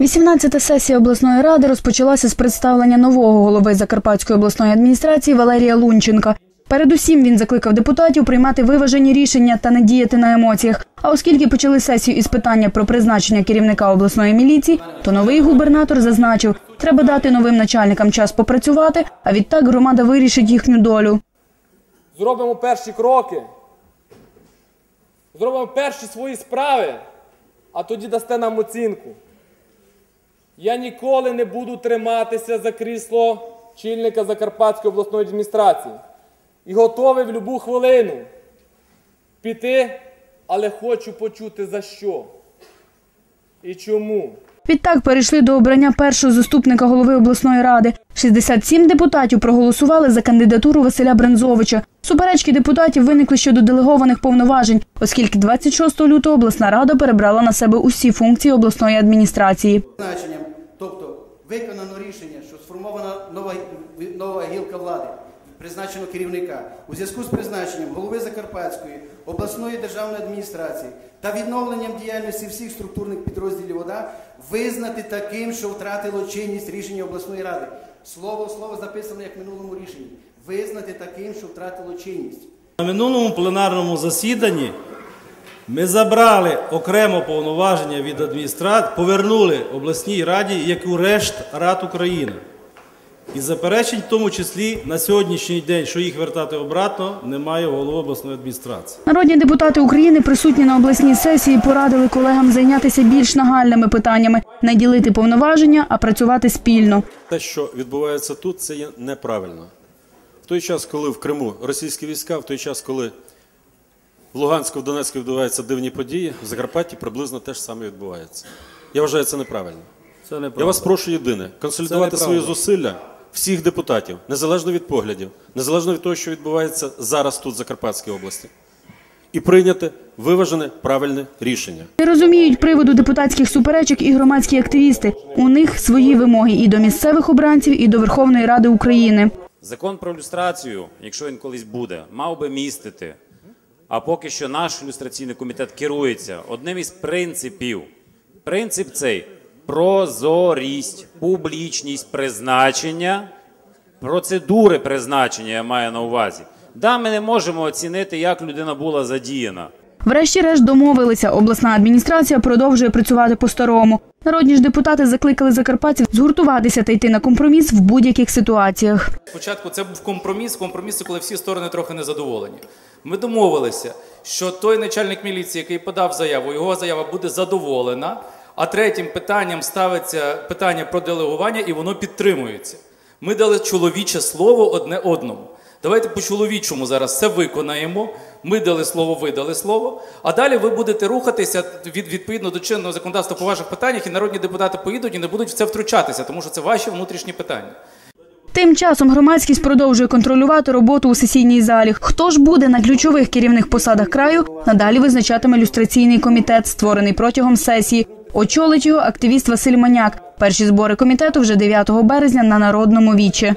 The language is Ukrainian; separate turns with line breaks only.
18-та сесія обласної ради розпочалася з представлення нового голови Закарпатської обласної адміністрації Валерія Лунченка. Передусім він закликав депутатів приймати виважені рішення та не діяти на емоціях. А оскільки почали сесію із питання про призначення керівника обласної міліції, то новий губернатор зазначив, треба дати новим начальникам час попрацювати, а відтак громада вирішить їхню долю.
зробимо перші кроки, зробимо перші свої справи, а тоді дасте нам оцінку. Я ніколи не буду триматися за крісло чільника Закарпатської обласної адміністрації і готовий в будь-яку хвилину піти, але хочу почути за що і чому.
Відтак перейшли до обрання першого заступника голови обласної ради. 67 депутатів проголосували за кандидатуру Василя Брензовича. Суперечки депутатів виникли щодо делегованих повноважень, оскільки 26 лютого обласна рада перебрала на себе усі функції обласної адміністрації.
призначенням, тобто виконано рішення, що сформована нова, нова гілка влади, призначено керівника у зв'язку з призначенням голови Закарпатської обласної державної адміністрації та відновленням діяльності всіх структурних підрозділів ОДА визнати таким, що втратило чинність рішення обласної ради. Слово в слово записано як в минулому рішенні. Визнати таким, що втратило чинність.
На минулому пленарному засіданні ми забрали окремо повноваження від адміністрації, повернули обласній раді, як у решт рад України. І заперечень, в тому числі на сьогоднішній день, що їх вертати обратно, немає голови обласної адміністрації.
Народні депутати України, присутні на обласній сесії, порадили колегам зайнятися більш нагальними питаннями, не ділити повноваження, а працювати спільно.
Те, що відбувається тут, це є неправильно. В той час, коли в Криму російські війська, в той час, коли в Луганську, в Донецьку відбуваються дивні події, в Закарпатті приблизно те ж саме відбувається. Я вважаю це неправильно.
Це
Я вас прошу єдине консолідувати свої зусилля всіх депутатів, незалежно від поглядів, незалежно від того, що відбувається зараз тут, в Закарпатській області, і прийняти виважене правильне рішення.
Не розуміють приводу депутатських суперечок і громадські активісти. У них свої вимоги і до місцевих обранців, і до Верховної Ради України.
Закон про люстрацію, якщо він колись буде, мав би містити. А поки що наш люстраційний комітет керується одним із принципів. Принцип цей прозорість, публічність призначення, процедури призначення я маю на увазі. Да, ми не можемо оцінити, як людина була задіяна.
Врешті-решт домовилися. Обласна адміністрація продовжує працювати по-старому. Народні ж депутати закликали закарпатців згуртуватися та йти на компроміс в будь-яких ситуаціях.
Спочатку це був компроміс, компроміс, коли всі сторони трохи незадоволені. Ми домовилися, що той начальник міліції, який подав заяву, його заява буде задоволена. А третім питанням ставиться питання про делегування, і воно підтримується. Ми дали чоловіче слово одне одному. Давайте по-чоловічому зараз це виконаємо. Ми дали слово, ви дали слово. А далі ви будете рухатися від, відповідно до чинного законодавства по ваших питаннях, і народні депутати поїдуть і не будуть в це втручатися, тому що це ваші внутрішні питання.
Тим часом громадськість продовжує контролювати роботу у сесійній залі. Хто ж буде на ключових керівних посадах краю, надалі визначатиме люстраційний комітет, створений протягом сесії. Очолить його активіст Василь Маняк. Перші збори комітету вже 9 березня на народному вічі.